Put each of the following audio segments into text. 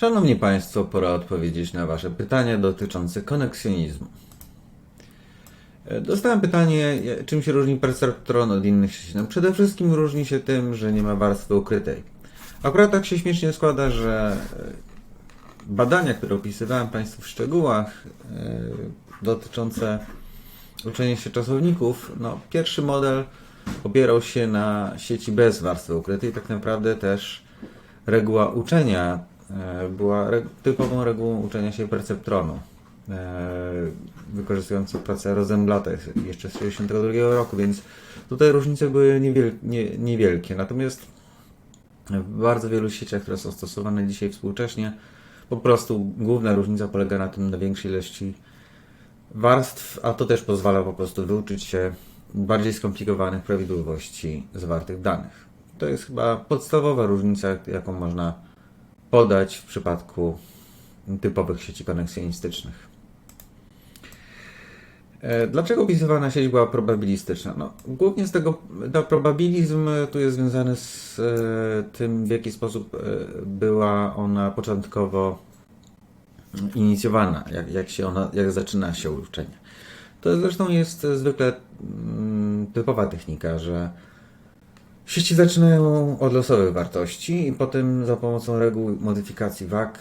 Szanowni Państwo, pora odpowiedzieć na Wasze pytania dotyczące koneksjonizmu. E, Dostałem pytanie, e, czym się różni Perceptron od innych sieci. No, przede wszystkim różni się tym, że nie ma warstwy ukrytej. Akurat tak się śmiesznie składa, że e, badania, które opisywałem Państwu w szczegółach dotyczące uczenia się czasowników, no, pierwszy model opierał się na sieci bez warstwy ukrytej. Tak naprawdę też reguła uczenia była reg- typową regułą uczenia się perceptronu, e, wykorzystującą pracę Rosenblata jeszcze z 1962 roku, więc tutaj różnice były niewiel- nie, niewielkie. Natomiast w bardzo wielu sieciach, które są stosowane dzisiaj współcześnie, po prostu główna różnica polega na tym, na większej ilości warstw, a to też pozwala po prostu wyuczyć się bardziej skomplikowanych prawidłowości zawartych danych. To jest chyba podstawowa różnica, jaką można podać w przypadku typowych sieci koneksjonistycznych. E, Dlaczego opisywana sieć była probabilistyczna? No, głównie z tego, no, probabilizm tu jest związany z e, tym, w jaki sposób e, była ona początkowo inicjowana, jak, jak się ona, jak zaczyna się uczenie. To zresztą jest zwykle mm, typowa technika, że sieci zaczynają od losowych wartości i potem za pomocą reguł modyfikacji WAG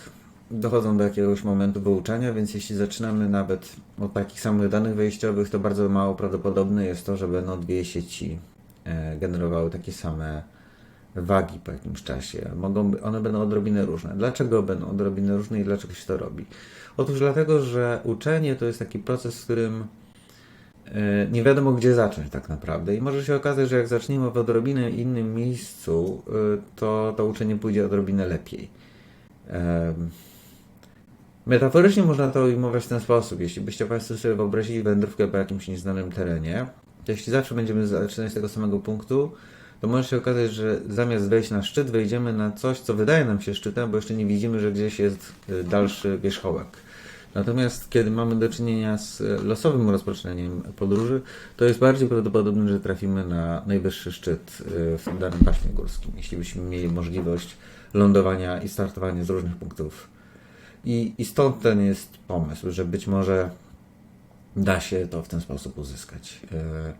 dochodzą do jakiegoś momentu wyuczenia, więc jeśli zaczynamy nawet od takich samych danych wejściowych, to bardzo mało prawdopodobne jest to, że będą dwie sieci e, generowały takie same wagi po jakimś czasie. Mogą, one będą odrobinę różne. Dlaczego będą odrobinę różne i dlaczego się to robi? Otóż dlatego, że uczenie to jest taki proces, w którym nie wiadomo gdzie zacząć tak naprawdę i może się okazać, że jak zaczniemy w odrobinę innym miejscu, e, to to uczenie pójdzie odrobinę lepiej. Em, Metaforycznie można to ujmować w ten sposób. Jeśli byście Państwo sobie wyobrazili wędrówkę po jakimś nieznanym terenie, to jeśli zawsze będziemy zaczynać z tego samego punktu, to może się okazać, że zamiast wejść na szczyt, wejdziemy na coś, co wydaje nam się szczytem, bo jeszcze nie widzimy, że gdzieś jest dalszy wierzchołek. Natomiast kiedy mamy do czynienia z y, losowym rozpoczynaniem podróży, to jest bardziej prawdopodobne, że trafimy na najwyższy szczyt y, w danym paśmie górskim, jeśli byśmy mieli możliwość lądowania i startowania z różnych punktów. I, I stąd ten jest pomysł, że być może da się to w ten sposób uzyskać. E,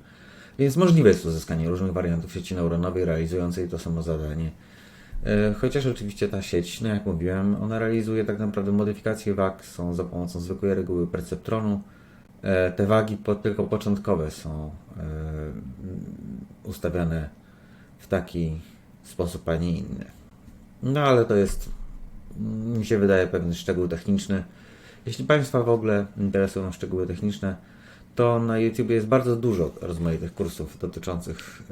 Więc możliwe jest uzyskanie różnych wariantów sieci neuronowej realizującej to samo zadanie. E, Chociaż oczywiście ta sieć, no jak mówiłem, ona realizuje tak naprawdę modyfikacje wag, są za pomocą zwykłej reguły perceptronu. E, Te wagi po, tylko początkowe są e, ustawiane w taki sposób, a nie inny. No ale to jest, mi się wydaje, pewien szczegół techniczny. Jeśli Państwa w ogóle interesują szczegóły techniczne, to na YouTube jest bardzo dużo rozmaitych kursów dotyczących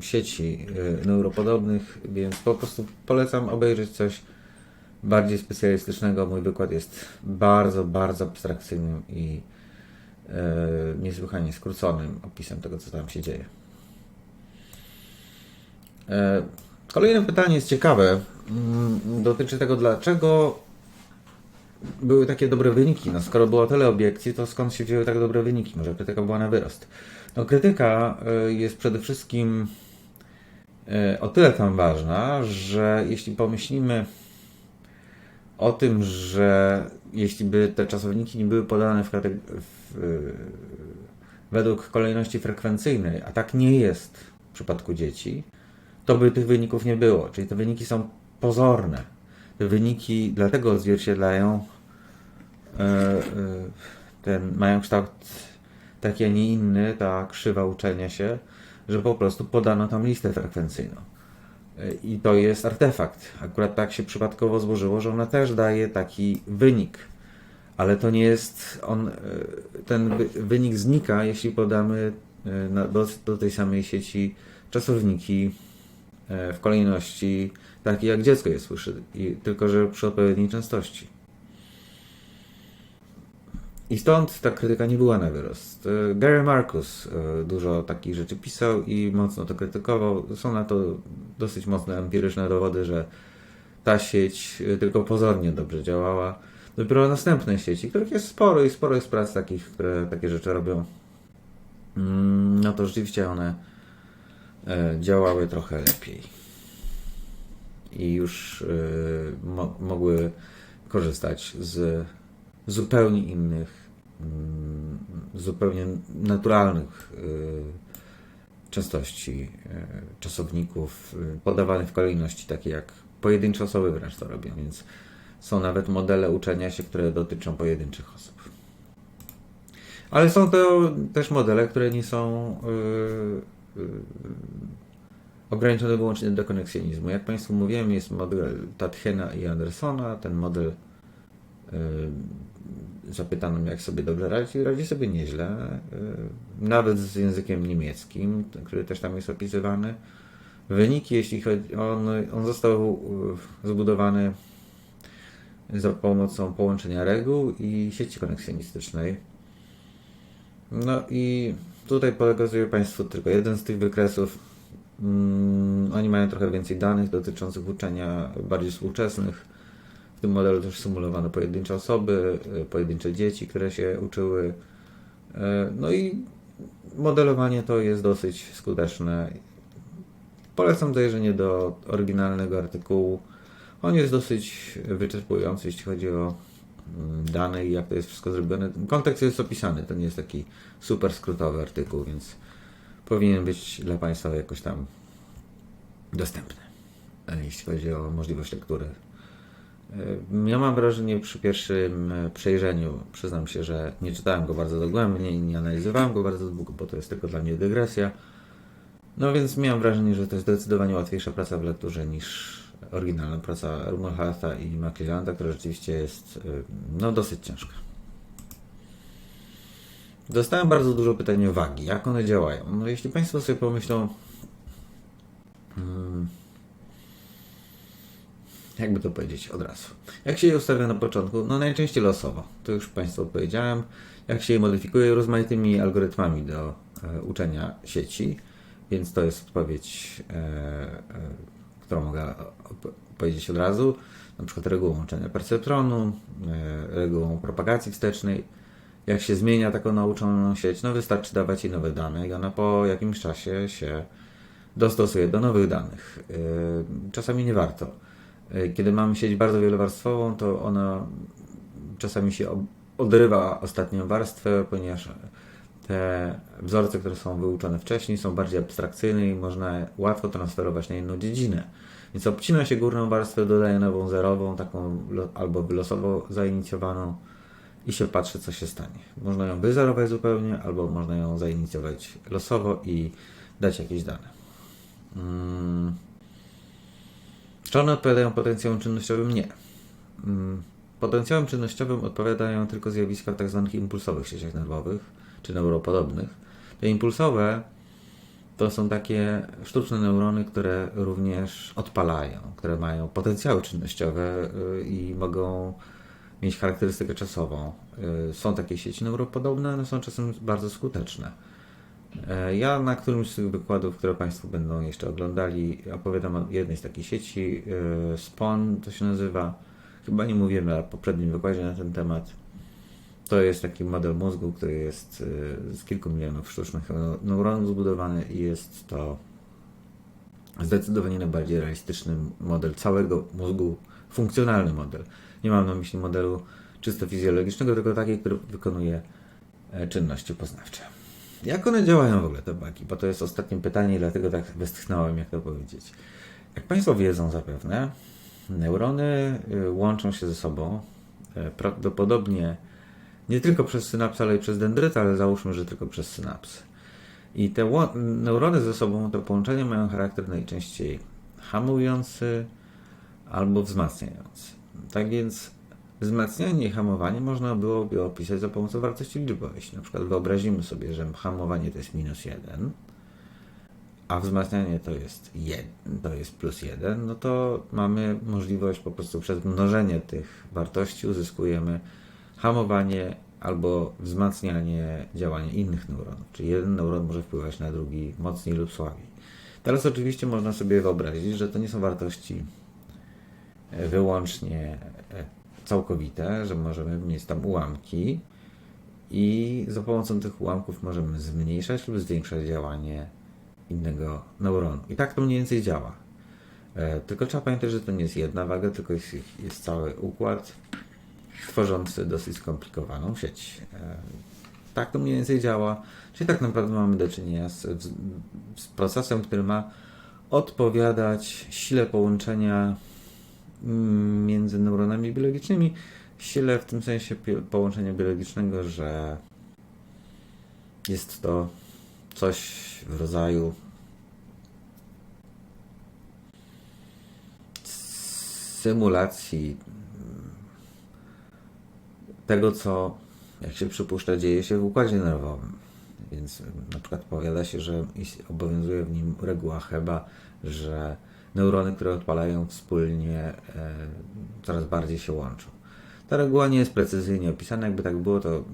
y, sieci y, neuropodobnych, więc po prostu polecam obejrzeć coś bardziej specjalistycznego. Mój wykład jest bardzo, bardzo abstrakcyjnym i y, niesłychanie skróconym opisem tego, co tam się dzieje. E, Kolejne pytanie jest ciekawe. Mm, Dotyczy tego, dlaczego były takie dobre wyniki. No, skoro było tyle obiekcji, to skąd się wzięły tak dobre wyniki? Może krytyka była na wyrost. No, krytyka y, jest przede wszystkim y, o tyle tam ważna, że jeśli pomyślimy o tym, że jeśli by te czasowniki nie były podane w w, y, według kolejności frekwencyjnej, a tak nie jest w przypadku dzieci, to by tych wyników nie było. Czyli te wyniki są pozorne. Te wyniki dlatego odzwierciedlają ten, mają kształt taki, a nie inny, ta krzywa uczenia się, że po prostu podano tam listę frekwencyjną. E, I to jest artefakt. Akurat tak się przypadkowo złożyło, że ona też daje taki wynik. Ale to nie jest on, e, ten wy- wynik znika, jeśli podamy e, do, do tej samej sieci czasowniki e, w kolejności takiej, jak dziecko je słyszy, tylko że przy odpowiedniej częstości. I stąd ta krytyka nie była na wyrost. E, Gary Marcus e, dużo takich rzeczy pisał i mocno to krytykował. Są na to dosyć mocne empiryczne dowody, że ta sieć e, tylko pozornie dobrze działała. Dopiero następne sieci, których jest sporo i sporo jest prac takich, które takie rzeczy robią, mm, no to rzeczywiście one działały trochę lepiej. i już mo- mogły korzystać z zupełnie innych, zupełnie naturalnych y, częstości y, czasowników y, podawanych w kolejności, takie jak pojedyncze osoby wręcz to robią, więc są nawet modele uczenia się, które dotyczą pojedynczych osób. Ale są to też modele, które nie są yy, yy, ograniczone wyłącznie do koneksjonizmu. Jak Państwu mówiłem, jest model Tatchena i Andersona. Ten model yy, zapytano, jak sobie dobrze radzi. Radzi sobie nieźle, yy, nawet z językiem niemieckim, który też tam jest opisywany. Wyniki, jeśli chodzi, on, on został yy, zbudowany za pomocą połączenia reguł i sieci koneksjonistycznej. No i tutaj pokazuję Państwu tylko jeden z tych wykresów. Mm, oni mają trochę więcej danych dotyczących uczenia bardziej współczesnych. Tym modelu też symulowano pojedyncze osoby, y, pojedyncze dzieci, które się uczyły. Y, No i modelowanie to jest dosyć skuteczne. Polecam zajrzenie do oryginalnego artykułu. On jest dosyć wyczerpujący, jeśli chodzi o mm, dane i jak to jest wszystko zrobione. Kontekst jest opisany, to nie jest taki super skrótowy artykuł, więc powinien być dla Państwa jakoś tam dostępny, e, jeśli chodzi o możliwość lektury. E, Ja mam wrażenie przy pierwszym e, przejrzeniu, przyznam się, że nie czytałem go bardzo dogłębnie i nie analizowałem go bardzo długo, bo to jest tylko dla mnie dygresja. No więc miałem wrażenie, że to jest zdecydowanie łatwiejsza praca w lekturze niż oryginalna praca Rummelharta i Maclellanda, która rzeczywiście jest y, no, dosyć ciężka. Dostałem bardzo dużo pytań o wagi, jak one działają. No jeśli Państwo sobie pomyślą, mm, jakby to powiedzieć od razu. Jak się je ustawia na początku? No najczęściej losowo. To już Państwu odpowiedziałem. Jak się je modyfikuje rozmaitymi algorytmami do e, uczenia sieci. Więc to jest odpowiedź, e, e, którą mogę powiedzieć od razu. Na przykład regułą łączenia perceptronu, e, regułą propagacji wstecznej. Jak się zmienia taką nauczoną sieć, no wystarczy dawać jej nowe dane i ona po jakimś czasie się dostosuje do nowych danych. E, Czasami nie warto. E, Kiedy mamy sieć bardzo wielowarstwową, to ona czasami się odrywa ostatnią warstwę, ponieważ te wzorce, które są wyuczone wcześniej, są bardziej abstrakcyjne i można łatwo transferować na inną dziedzinę. Więc obcina się górną warstwę, dodaje nową zerową, taką albo wylosowo zainicjowaną i się patrzy, co się stanie. Można ją wyzerować zupełnie, albo można ją zainicjować losowo i dać jakieś dane. Mm. Czy one odpowiadają potencjałom czynnościowym? Nie. Mm. Potencjałem czynnościowym odpowiadają tylko zjawiska w tzw. impulsowych sieciach nerwowych, czy neuropodobnych. Te impulsowe to są takie sztuczne neurony, które również odpalają, które mają potencjały czynnościowe y, i mogą mieć charakterystykę czasową. Y, Są takie sieci neuropodobne, one są czasem bardzo skuteczne. E, Ja na którymś z tych wykładów, które Państwo będą jeszcze oglądali, opowiadam o jednej z takich sieci. y, SPON to się nazywa. Chyba nie mówiłem na poprzednim wykładzie na ten temat. To jest taki model mózgu, który jest y, z kilku milionów sztucznych neu- neuronów zbudowany i jest to zdecydowanie najbardziej realistyczny model całego mózgu, funkcjonalny model. Nie mam na myśli modelu czysto fizjologicznego, tylko taki, który wykonuje e, czynności poznawcze. Jak one działają w ogóle, te baki? Bo to jest ostatnie pytanie dlatego tak westchnąłem, jak to powiedzieć. Jak Państwo wiedzą zapewne, neurony y, łączą się ze sobą e, prawdopodobnie nie tylko przez synapsy, ale i przez dendryt, ale załóżmy, że tylko przez synapsy. I te neurony ze sobą, te połączenia mają charakter najczęściej hamujący albo wzmacniający. Tak więc wzmacnianie i hamowanie można byłoby opisać za pomocą wartości liczbowej. Jeśli na przykład wyobrazimy sobie, że hamowanie to jest minus 1, a wzmacnianie to jest, to jest plus 1, no to mamy możliwość po prostu przez mnożenie tych wartości uzyskujemy hamowanie albo wzmacnianie działania innych neuronów. Czyli jeden neuron może wpływać na drugi mocniej lub słabiej. Teraz oczywiście można sobie wyobrazić, że to nie są wartości e, wyłącznie e, całkowite, że możemy mieć tam ułamki i za pomocą tych ułamków możemy zmniejszać lub zwiększać działanie innego neuronu. I tak to mniej więcej działa. E, Tylko trzeba pamiętać, że to nie jest jedna waga, tylko jest, jest cały układ tworzący dosyć skomplikowaną sieć. E, Tak to mniej więcej działa. Czyli tak naprawdę mamy do czynienia z, z procesem, który ma odpowiadać sile połączenia między neuronami biologicznymi. Sile w tym sensie połączenia biologicznego, że jest to coś w rodzaju symulacji mm, tego, co, jak się przypuszcza, dzieje się w układzie nerwowym. Więc na przykład powiada się, że obowiązuje w nim reguła Heba, że neurony, które odpalają wspólnie, e, coraz bardziej się łączą. Ta reguła nie jest precyzyjnie opisana. Jakby tak było, to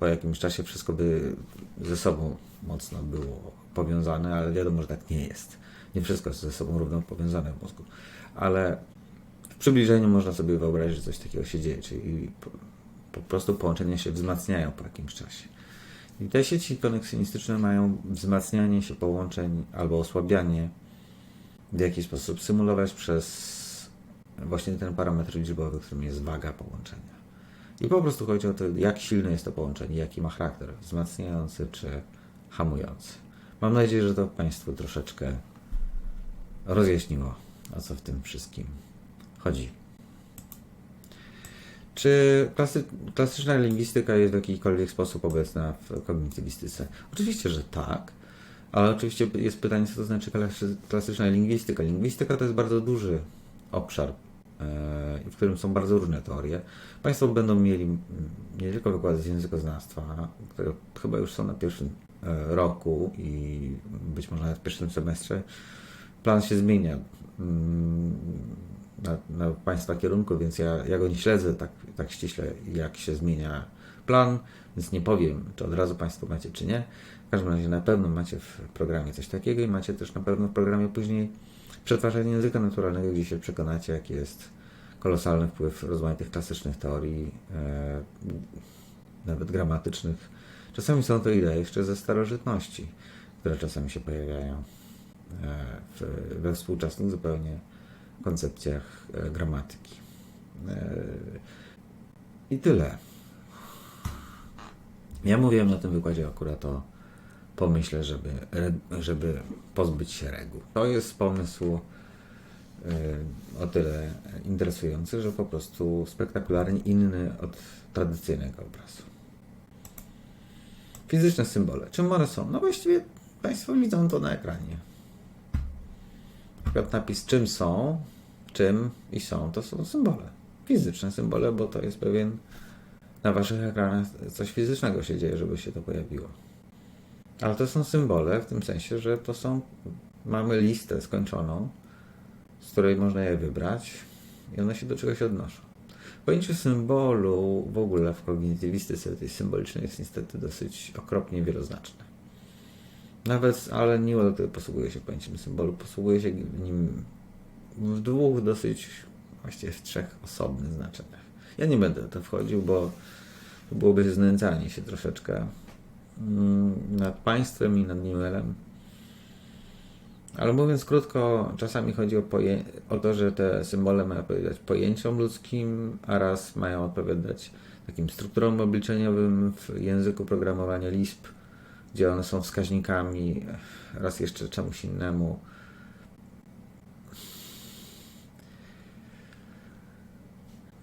po jakimś czasie wszystko by ze sobą mocno było powiązane, ale wiadomo, że tak nie jest. Nie wszystko jest ze sobą równo powiązane w mózgu. Ale w przybliżeniu można sobie wyobrazić, że coś takiego się dzieje, czyli po, prostu połączenia się wzmacniają po jakimś czasie. I te sieci konekcjonistyczne mają wzmacnianie się połączeń albo osłabianie w jakiś sposób symulować przez właśnie ten parametr liczbowy, którym jest waga połączenia. I po prostu chodzi o to, jak silne jest to połączenie, jaki ma charakter, wzmacniający czy hamujący. Mam nadzieję, że to Państwu troszeczkę rozjaśniło, o co w tym wszystkim chodzi. Czy klasy, klasyczna lingwistyka jest w jakikolwiek sposób obecna w kognitywistyce? Oczywiście, że tak, ale oczywiście jest pytanie, co to znaczy klasy- klasyczna lingwistyka. Lingwistyka to jest bardzo duży obszar, e, w którym są bardzo różne teorie. Państwo będą mieli nie tylko wykłady z językoznawstwa, które chyba już są na pierwszym e, roku i być może nawet w pierwszym semestrze. Plan się zmienia mm, na, na Państwa kierunku, więc ja, ja go nie śledzę tak, tak ściśle, jak się zmienia plan, więc nie powiem, czy od razu Państwo macie, czy nie. Każdym razie na pewno macie w programie coś takiego i macie też na pewno w programie później przetwarzanie języka naturalnego, gdzie się przekonacie, jaki jest kolosalny wpływ rozmaitych klasycznych teorii, e, nawet gramatycznych. Czasami są to idee jeszcze ze starożytności, które czasami się pojawiają e, w, we współczesnych zupełnie koncepcjach e, gramatyki. E, I tyle. Ja mówiłem na tym wykładzie akurat o pomyśle, żeby, żeby pozbyć się reguł. To jest pomysł y, o tyle interesujący, że po prostu spektakularnie inny od tradycyjnego obrazu. Fizyczne symbole. Czym one są? No właściwie Państwo widzą to na ekranie. Na przykład napis czym są, czym i są, to są symbole. Fizyczne symbole, bo to jest pewien na Waszych ekranach coś fizycznego się dzieje, żeby się to pojawiło. Ale to są symbole w tym sensie, że to są. Mamy listę skończoną, z której można je wybrać i one się do czegoś odnoszą. Pojęcie symbolu w ogóle w kognitywistyce tej symbolicznej jest niestety dosyć okropnie wieloznaczne. Nawet Alan Newell, który posługuje się pojęciem symbolu, posługuje się nim w dwóch dosyć, właściwie w trzech osobnych znaczeniach. Ja nie będę w to wchodził, bo byłoby znęcanie się troszeczkę nad państwem i nad Newellem. Ale mówiąc krótko, czasami chodzi o, o to, że te symbole mają odpowiadać pojęciom ludzkim, a raz mają odpowiadać takim strukturom obliczeniowym w języku programowania Lisp, gdzie one są wskaźnikami, raz jeszcze czemuś innemu.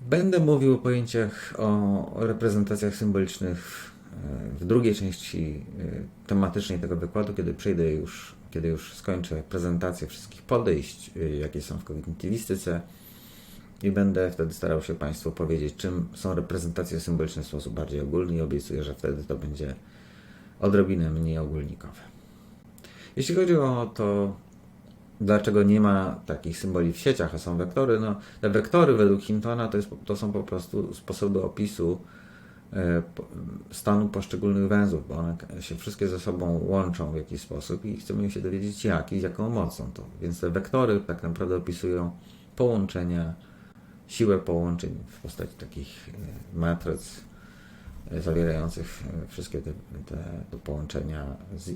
Będę mówił o pojęciach, o reprezentacjach symbolicznych w drugiej części e, tematycznej tego wykładu, kiedy przejdę już, kiedy już skończę prezentację wszystkich podejść, e, jakie są w kognitywistyce i będę wtedy starał się Państwu powiedzieć, czym są reprezentacje symboliczne w sposób bardziej ogólny i obiecuję, że wtedy to będzie odrobinę mniej ogólnikowe. Jeśli chodzi o to, dlaczego nie ma takich symboli w sieciach, a są wektory, no te wektory według Hintona to, jest, to są po prostu sposoby opisu stanu poszczególnych węzłów, bo one się wszystkie ze sobą łączą w jakiś sposób i chcemy się dowiedzieć jak i z jaką mocą to. Więc te wektory tak naprawdę opisują połączenia, siłę połączeń w postaci takich e, matryc e, zawierających e, wszystkie te, te, te połączenia z,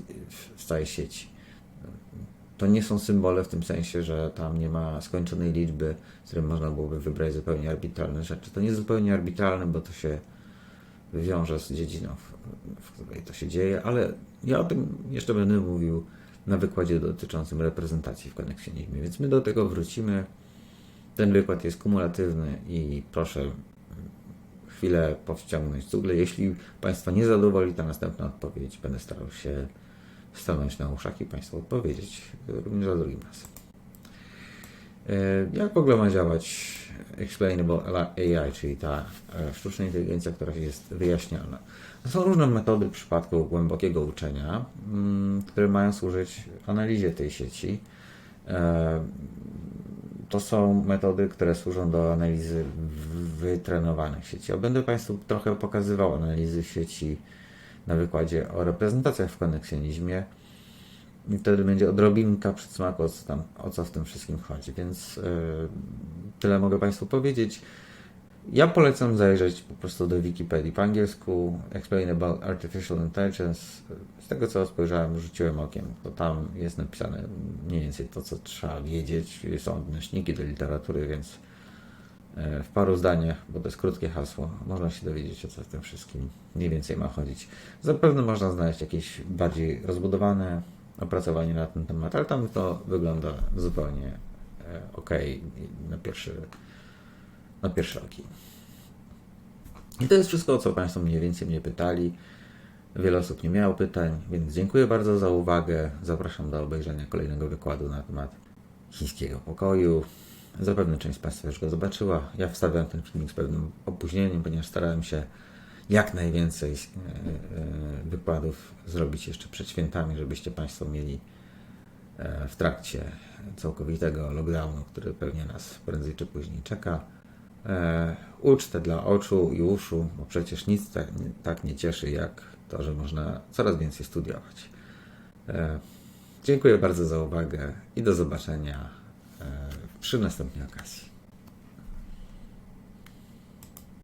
w całej sieci. to nie są symbole w tym sensie, że tam nie ma skończonej liczby, z której można byłoby wybrać zupełnie arbitralne rzeczy. To nie jest zupełnie arbitralne, bo to się wiąże z dziedziną, w, której to się dzieje, ale ja o tym jeszcze będę mówił na wykładzie dotyczącym reprezentacji w konekcjonizmie, więc my do tego wrócimy. Ten wykład jest kumulatywny i proszę chwilę powściągnąć cugle. Jeśli Państwa nie zadowoli ta następna odpowiedź, będę starał się stanąć na uszach i Państwu odpowiedzieć również za drugim razem. E, Jak w ogóle ma działać Explainable AI, czyli ta e, sztuczna inteligencja, która jest wyjaśniana? To są różne metody w przypadku głębokiego uczenia, mm, które mają służyć analizie tej sieci. E, To są metody, które służą do analizy wytrenowanych sieci. Ja będę Państwu trochę pokazywał analizy sieci na wykładzie o reprezentacjach w konekcjonizmie. I wtedy będzie odrobinka przedsmaku, o co, tam, o co w tym wszystkim chodzi. Więc yy, tyle mogę Państwu powiedzieć. Ja polecam zajrzeć po prostu do Wikipedii po angielsku Explainable Artificial Intelligence. Z tego co spojrzałem, rzuciłem okiem, to tam jest napisane mniej więcej to, co trzeba wiedzieć. Są odnośniki do literatury, więc e, w paru zdaniach, bo to jest krótkie hasło, można się dowiedzieć, o co w tym wszystkim mniej więcej ma chodzić. Zapewne można znaleźć jakieś bardziej rozbudowane opracowanie na ten temat, ale tam to wygląda zupełnie ok na pierwszy, na pierwszy ogień. I to jest wszystko, o co Państwo mniej więcej mnie pytali. Wiele osób nie miało pytań, więc dziękuję bardzo za uwagę. Zapraszam do obejrzenia kolejnego wykładu na temat chińskiego pokoju. Zapewne część z Państwa już go zobaczyła. Ja wstawiam ten filmik z pewnym opóźnieniem, ponieważ starałem się jak najwięcej e, e, wykładów zrobić jeszcze przed świętami, żebyście Państwo mieli e, w trakcie całkowitego lockdownu, który pewnie nas prędzej czy później czeka. Ucztę dla oczu i uszu, bo przecież nic tak, tak nie cieszy jak to, że można coraz więcej studiować. Dziękuję bardzo za uwagę i do zobaczenia przy następnej okazji.